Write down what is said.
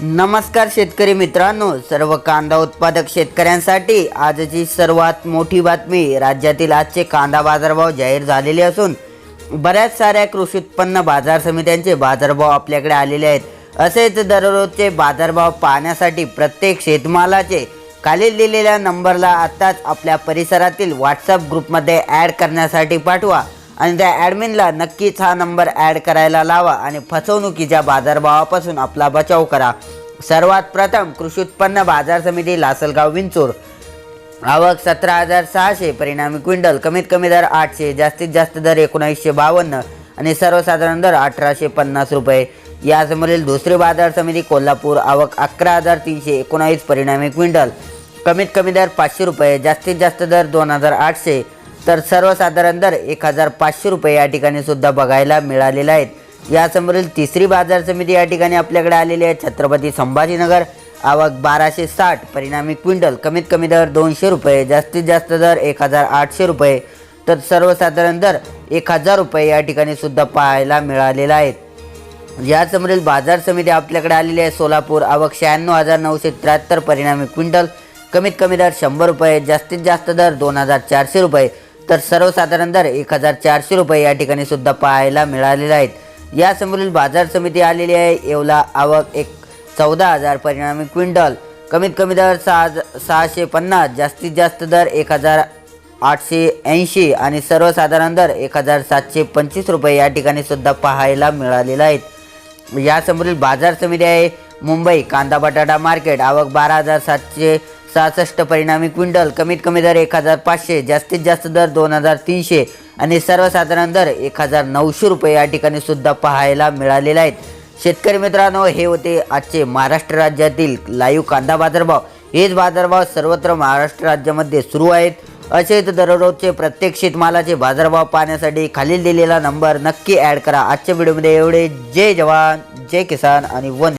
नमस्कार शेतकरी मित्रांनो सर्व कांदा उत्पादक शेतकऱ्यांसाठी आजची सर्वात मोठी बातमी राज्यातील आजचे कांदा बाजारभाव जाहीर झालेले असून बऱ्याच साऱ्या कृषी उत्पन्न बाजार समित्यांचे बाजारभाव आपल्याकडे आलेले आहेत. असेच दररोजचे बाजारभाव पाहण्यासाठी प्रत्येक शेतमालाचे खालील दिलेल्या नंबरला आत्ताच आपल्या परिसरातील व्हॉट्सअप ग्रुपमध्ये ॲड करण्यासाठी पाठवा. आणि त्या ॲडमिनला नक्कीच हा नंबर ॲड करायला लावा आणि फसवणुकीच्या बाजारभावापासून आपला बचाव करा. सर्वात प्रथम कृषी उत्पन्न बाजार समिती लासलगाव विंचूर. आवक सतरा हजार सहाशे परिणामी क्विंटल कमीत कमी दर आठशे जास्तीत जास्त दर एकोणीसशे बावन्न आणि सर्वसाधारण दर अठराशे पन्नास रुपये. यासमोरील दुसरी बाजार समिती कोल्हापूर आवक अकरा हजार तीनशे एकोणावीस परिणामी क्विंटल कमीत कमी दर पाचशे रुपये जास्तीत जास्त दर दोन हजार आठशे. तर सर्वसाधारण दर एक हजार पाचशे रुपये या ठिकाणी सुद्धा बघायला मिळालेला आहेत. यासमोरील तिसरी बाजार समिती या ठिकाणी आपल्याकडे आलेली आहे. छत्रपती संभाजीनगर आवक बाराशे साठ परिणामी क्विंटल कमीत कमी दर दोनशे रुपये जास्तीत जास्त दर एक हजार आठशे रुपये. तर सर्वसाधारण दर एक हजार रुपये या ठिकाणी सुद्धा पाहायला मिळालेला आहेत. यासमोरील बाजार समिती आपल्याकडे आलेली आहे. सोलापूर आवक शहाण्णव हजार नऊशे त्र्याहत्तर परिणामी क्विंटल कमीत कमी दर शंभर रुपये जास्तीत जास्त दर दोन हजार चारशे रुपये. तर सर्वसाधारण दर एक हजार चारशे रुपये या ठिकाणी सुद्धा पाहायला मिळालेले आहेत. यासमोरील बाजार समिती आलेली आहे. येवला आवक एक चौदा हजार परिणामी क्विंटल. कमीत कमी दर सहा सहाशे पन्नास जास्तीत जास्त दर एक हजार आठशे ऐंशी आणि सर्वसाधारण दर एक हजार सातशे पंचवीस रुपये या ठिकाणी सुद्धा पाहायला मिळालेला आहेत. यासमोरील बाजार समिती आहे. मुंबई कांदा बटाटा मार्केट आवक बारा हजार सातशे सहासष्ट परिणामी क्विंटल कमीत कमी दर एक हजार पाचशे जास्तीत जास्त दर दोन हजार तीनशे आणि सर्वसाधारण दर एक हजार नऊशे रुपये या ठिकाणी सुद्धा पाहायला मिळालेले आहेत. शेतकरी मित्रांनो हे होते आजचे महाराष्ट्र राज्यातील लाईव्ह कांदा बाजारभाव. हेच बाजारभाव सर्वत्र महाराष्ट्र राज्यामध्ये सुरू आहेत. असेच दररोजचे प्रत्येक शेतमालाचे बाजारभाव पाहण्यासाठी खालील दिलेला नंबर नक्की ॲड करा. आजच्या व्हिडिओमध्ये एवढे. जय जवान जय किसान आणि वन